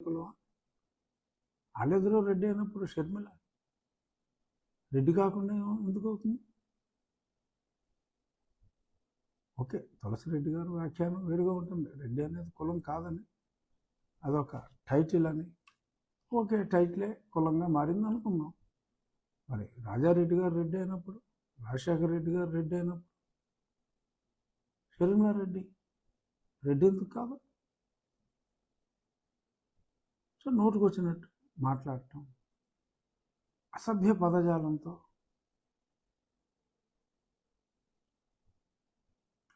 కులమా రెడ్డి అయినప్పుడు షర్మిల. రెడ్డి కాకుండా ఏమో- ఎందుకు అవుతుంది? ఓకే తులసిరెడ్డి గారు వ్యాఖ్యానం వేరుగా ఉంటుంది. రెడ్డి అనేది కులం కాదని అదొక టైటిల్ అని. ఓకే టైటిలే కులంగా మారింది అనుకున్నాం మరి రాజారెడ్డి గారు రెడ్డి అయినప్పుడు రాజశేఖర రెడ్డి గారు రెడ్డి అయినప్పుడు షర్మిలారెడ్డి రెడ్డి ఎందుకు కాదు? సో నోటుకు వచ్చినట్టు మాట్లాడటం. అసభ్య పదజాలంతో.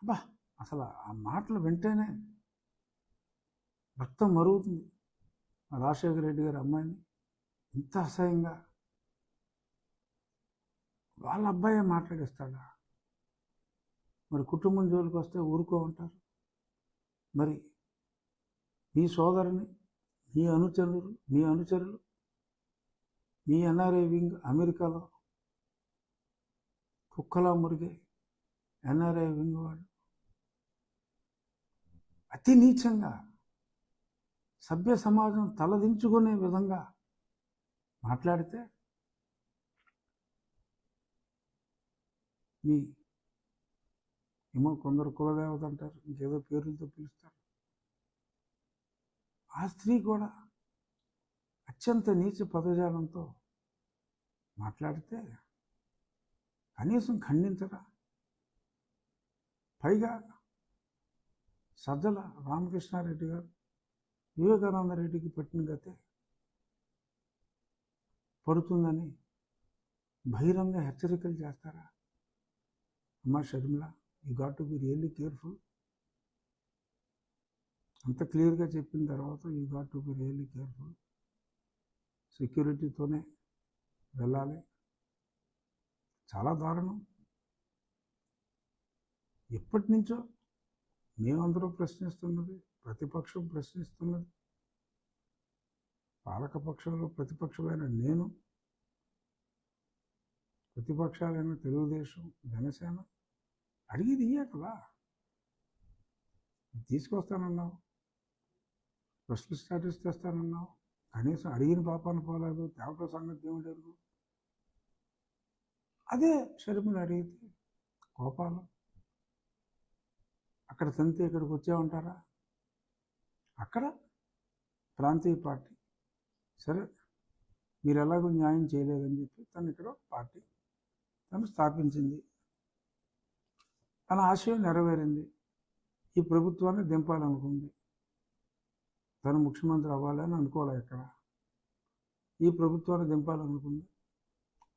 అబ్బా అసలు ఆ మాటలు వింటేనే రక్తం మరుగుతుంది. రాజశేఖర రెడ్డి గారి అమ్మాయిని ఇంత అసహ్యంగా. వాళ్ళ అబ్బాయే మాట్లాడిస్తాడా? మరి కుటుంబం జోలికి వస్తే ఊరుకో ఉంటారు మరి మీ సోదరుని మీ అనుచరులు మీ అనుచరులు మీ ఎన్ఆర్ఐ వింగ్ అమెరికాలో కుక్కలా మురిగే ఎన్ఆర్ఐ వింగ్ వాళ్ళు. అతి నీచంగా సభ్య సమాజం తలదించుకునే విధంగా మాట్లాడితే మీ ఏమో కొందరు కులదేవత అంటారు ఇంకేదో పేర్లతో పిలుస్తారు. ఆ స్త్రీ కూడా అత్యంత నీచ పదజాలంతో మాట్లాడితే కనీసం ఖండించరా? పైగా సజ్జల రామకృష్ణారెడ్డి గారు వివేకానంద రెడ్డికి పెట్టిన గతే పడుతుందని బహిరంగ హెచ్చరికలు చేస్తారా? అమ్మా Sharmila you got to be really careful అంత క్లియర్గా చెప్పిన తర్వాత you got to be really careful. సెక్యూరిటీతోనే వెళ్ళాలి. చాలా దారుణం. ఎప్పటి నుంచో మేమందరూ ప్రశ్నిస్తున్నది ప్రతిపక్షం ప్రశ్నిస్తున్నది. పాలకపక్షంలో ప్రతిపక్షమైన నేను ప్రతిపక్షాలైన తెలుగుదేశం జనసేన అడిగేది ఇయ్యే కదా. తీసుకొస్తానన్నావు. ఫస్ట్ స్టాటస్ తెస్తానన్నావు కనీసం అడిగిన పాపాన పోలేదు దేవతల సంగతి ఏమిటి లేదు. అదే షర్మిల అడిగితే కోపాలు. అక్కడ తంతే ఇక్కడికి వచ్చే ఉంటారా అక్కడ ప్రాంతీయ పార్టీ. సరే మీరు ఎలాగో న్యాయం చేయలేదని చెప్పి తను ఇక్కడ పార్టీ తను స్థాపించింది. తన ఆశయం నెరవేరింది. ఈ ప్రభుత్వాన్ని దింపాలనుకుంది. తను ముఖ్యమంత్రి అవ్వాలని అనుకోలే ఇక్కడ ఈ ప్రభుత్వాన్ని దింపాలనుకుంది.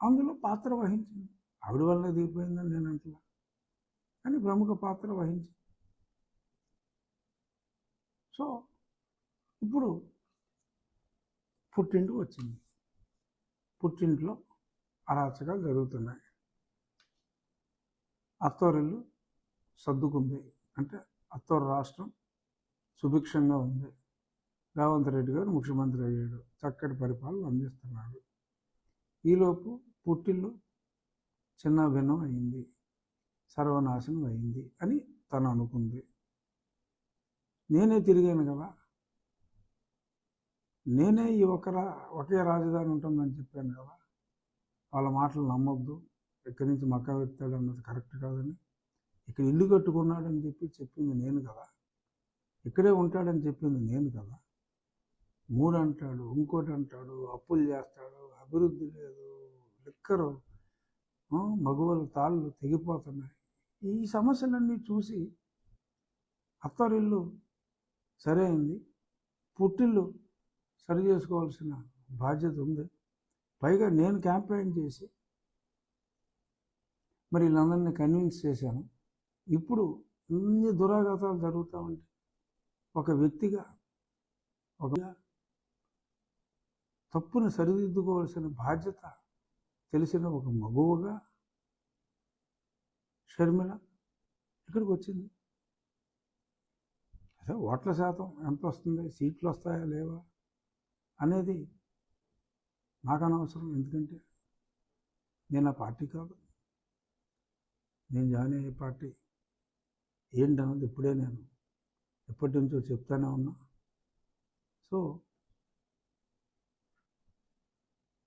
అందులో పాత్ర వహించింది. ఆవిడ వల్ల దిగిపోయిందని నేను అంటున్నా కానీ ప్రముఖ పాత్ర వహించింది. సో ఇప్పుడు పుట్టింటికి వచ్చింది. పుట్టింట్లో అరాచకాలు జరుగుతున్నాయి. అత్తోరిల్లు సర్దుకుంది. అంటే అత్తోరు రాష్ట్రం సుభిక్షంగా ఉంది. రేవంత్ రెడ్డి గారు ముఖ్యమంత్రి అయ్యాడు. చక్కటి పరిపాలన అందిస్తున్నాడు. ఈలోపు పుట్టిల్లు చిన్న భిన్నం అయింది. సర్వనాశనం అయింది అని తను అనుకుంది. నేనే తిరిగాను కదా. నేనే ఈ ఒక రా ఒకే రాజధాని ఉంటుందని చెప్పాను కదా. వాళ్ళ మాటలు నమ్మొద్దు. ఇక్కడి నుంచి మక్క వెళ్తాడు అన్నది కరెక్ట్ కాదని. ఇక్కడ ఇల్లు కట్టుకున్నాడని చెప్పి చెప్పింది నేను కదా. ఇక్కడే ఉంటాడని చెప్పింది నేను కదా. మూడు అంటాడు ఇంకోటి అంటాడు అప్పులు చేస్తాడు అభివృద్ధి లేదు లిక్కరు మగువల తాళ్ళు తెగిపోతున్నాయి. ఈ సమస్యలన్నీ చూసి అత్తరిల్లు సరైంది అయింది. పుట్టిల్లు సరి చేసుకోవాల్సిన బాధ్యత ఉంది. పైగా నేను క్యాంపెయిన్ చేసి మరి వీళ్ళందరినీ కన్విన్స్ చేశాను. ఇప్పుడు ఇన్ని దురాఘాతాలు జరుగుతూ ఉంటే ఒక వ్యక్తిగా ఒక తప్పుని సరిదిద్దుకోవాల్సిన బాధ్యత తెలిసిన ఒక మగువగా షర్మిల ఇక్కడికి వచ్చింది. అదే ఓట్ల శాతం ఎంత వస్తుంది సీట్లు వస్తాయా లేవా? అనేది నాకు అనవసరం. ఎందుకంటే నేను ఆ పార్టీ కాదు. నేను జాయిన్ అయ్యే పార్టీ ఏంటన్నది ఇప్పుడే నేను ఎప్పటి నుంచో చెప్తానే ఉన్నా. సో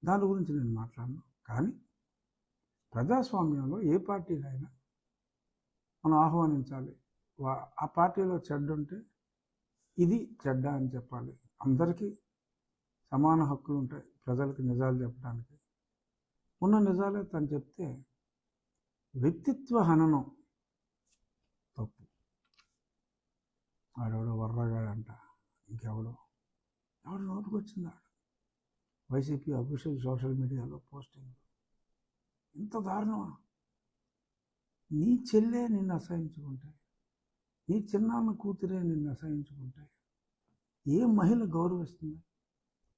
దాని గురించి నేను మాట్లాడను. కానీ ప్రజాస్వామ్యంలో ఏ పార్టీనైనా మనం ఆహ్వానించాలి. వా- ఆ పార్టీలో చెడ్డ ఉంటే ఇది చెడ్డ అని చెప్పాలి. అందరికీ సమాన హక్కులు ఉంటాయి ప్రజలకు నిజాలు చెప్పడానికి. ఉన్న నిజాలే తను చెప్తే వ్యక్తిత్వ హననం తప్పు. ఆడెవడో వర్రగాడంట. ఇంకెవడో. ఎవడు నోటుకొచ్చిందాడు. వైసీపీ అఫీషియల్ సోషల్ మీడియాలో పోస్టింగ్. ఇంత దారుణమా? నీ చెల్లే నిన్ను అసహించుకుంటాయి. నీ చిన్నాన్న కూతురే నిన్ను అసహించుకుంటే ఏ మహిళ గౌరవిస్తుంది?